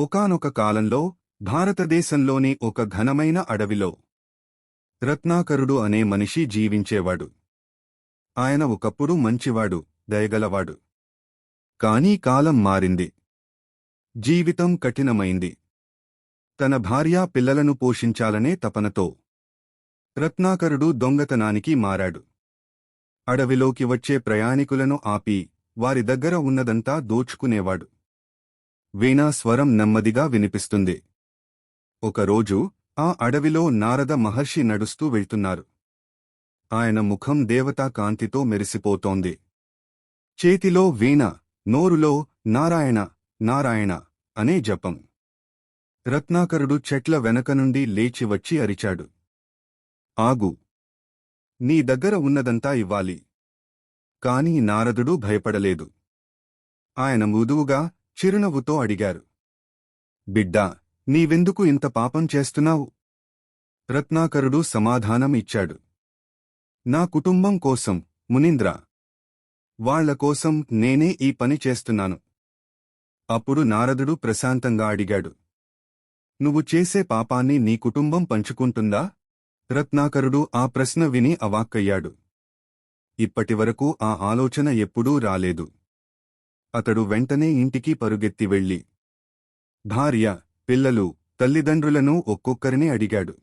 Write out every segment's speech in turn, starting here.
ఒకానొక కాలంలో భారతదేశంలోని ఒక ఘనమైన అడవిలో రత్నాకరుడు అనే మనిషి జీవించేవాడు. ఆయన ఒకప్పుడు మంచివాడు దయగలవాడు. కానీ కాలం మారింది. జీవితం కఠినమైంది. తన భార్యా పిల్లలను పోషించాలనే తపనతో రత్నాకరుడు దొంగతనానికి మారాడు. అడవిలోకి వచ్చే ప్రయాణికులను ఆపి వారి దగ్గర ఉన్నదంతా దోచుకునేవాడు. వీణా స్వరం నెమ్మదిగా వినిపిస్తుంది. ఒకరోజు ఆ అడవిలో నారద మహర్షి నడుస్తూ వెళ్తున్నారు. ఆయన ముఖం దేవతా కాంతితో మెరిసిపోతోంది. చేతిలో వీణ నోరులో నారాయణ నారాయణ అనే జపం. రత్నాకరుడు చెట్ల వెనక నుండి లేచి వచ్చి అరిచాడు. ఆగు. నీ దగ్గర ఉన్నదంతా ఇవ్వాలి. కాని నారదుడు భయపడలేదు. ఆయన మృదువుగా చిరునవ్వుతో అడిగారు. బిడ్డా నీవెందుకు ఇంత పాపం చేస్తున్నావు? రత్నాకరుడు సమాధానం ఇచ్చాడు. నా కుటుంబం కోసం మునీంద్ర. వాళ్ళ కోసం నేనే ఈ పని చేస్తున్నాను. అప్పుడు నారదుడు ప్రశాంతంగా అడిగాడు. నువ్వు చేసే పాపాన్ని నీ కుటుంబం పంచుకుంటుందా రత్నాకరుడు ఆ ప్రశ్న విని అవాక్కయ్యాడు. ఇప్పటివరకు ఆ ఆలోచన ఎప్పుడూ రాలేదు. అతడు వెంటనే ఇంటికి పరుగెత్తి వెళ్ళి భార్య పిల్లలు తల్లిదండ్రులను ఒక్కొక్కరిని అడిగాడు.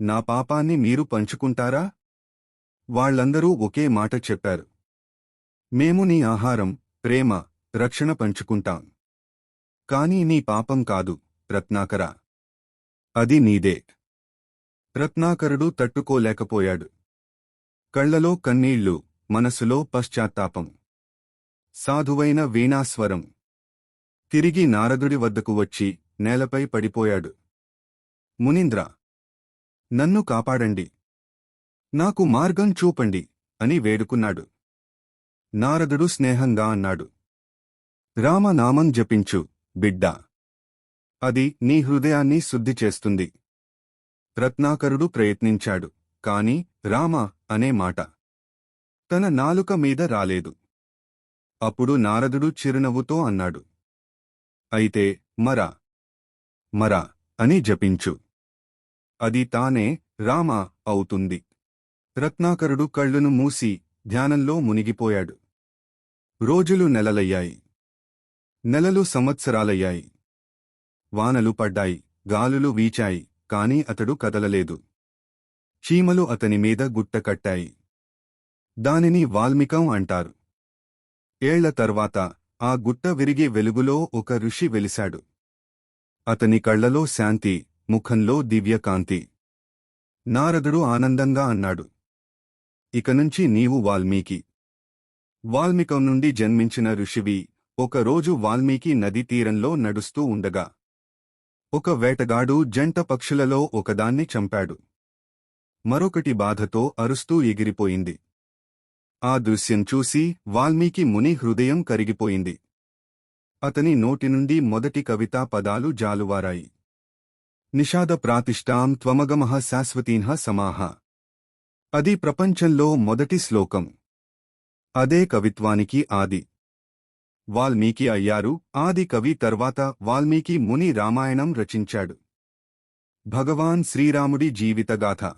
నా పాపాన్ని మీరు పంచుకుంటారా? వాళ్ళందరూ ఒకే మాట చెప్పారు. మేము నీ ఆహారం ప్రేమ రక్షణ పంచుకుంటాం. కాని నీ పాపం కాదు రత్నాకరా. అది నీదే. రత్నాకరుడు తట్టుకోలేకపోయాడు. కళ్ళలో కన్నీళ్ళు మనసులో పశ్చాత్తాపం. సాధువైన వీణాస్వరం. తిరిగి నారదుడి వద్దకు వచ్చి నేలపై పడిపోయాడు. మునీంద్ర నన్ను కాపాడండి. నాకు మార్గం చూపండి అని వేడుకున్నాడు. నారదుడు స్నేహంగా అన్నాడు. రామనామం జపించు బిడ్డా. అది నీ హృదయాన్ని శుద్ధి చేస్తుంది. రత్నాకరుడు ప్రయత్నించాడు కాని రామ అనే మాట తన నాలుక మీద రాలేదు. అప్పుడు నారదుడు చిరునవ్వుతో అన్నాడు. అయితే మరా? మరా? అని జపించు. అది తానే రామ అవుతుంది. రత్నాకరుడు కళ్ళును మూసి ధ్యానంలో మునిగిపోయాడు. రోజులు నెలలయ్యాయి. నెలలు సంవత్సరాలయ్యాయి. వానలు పడ్డాయి గాలులు వీచాయి కాని అతడు కదలలేదు. చీమలు అతని మీద గుట్ట కట్టాయి. దానిని వాల్మికం అంటారు. ఏళ్ళ తర్వాత ఆ గుట్ట విరిగి వెలుగులో ఒక ఋషి వెలిశాడు. అతని కళ్ళలో శాంతి ముఖంలో దివ్యకాంతి. నారదుడు ఆనందంగా అన్నాడు. ఇకనుంచి నీవు వాల్మీకి. వాల్మీకం నుండి జన్మించిన ఋషివి ఒకరోజు వాల్మీకి నదీ తీరంలో నడుస్తూ ఉండగా ఒక వేటగాడు జంట పక్షులలో ఒకదాన్ని చంపాడు. మరొకటి బాధతో అరుస్తూ ఎగిరిపోయింది. ఆ దృశ్యం చూసి వాల్మీకి ముని హృదయం కరిగిపోయింది. అతని నోటి నుండి మొదటి కవితా పదాలు జాలువారాయి. నిషాద ప్రాతిష్టాం త్వమగమః శాశ్వతీన్హ సమాహ. అది ప్రపంచంలో మొదటి శ్లోకం. అదే కవిత్వానికి ఆది. వాల్మీకి అయ్యారు. ఆది కవి తర్వాత వాల్మీకి ముని రామాయణం రచించాడు. భగవాన్ శ్రీరాముడి జీవితగాథ.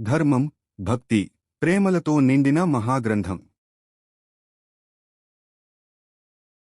ధర్మం భక్తి. ప్రేమలతో నిండిన మహాగ్రంథం.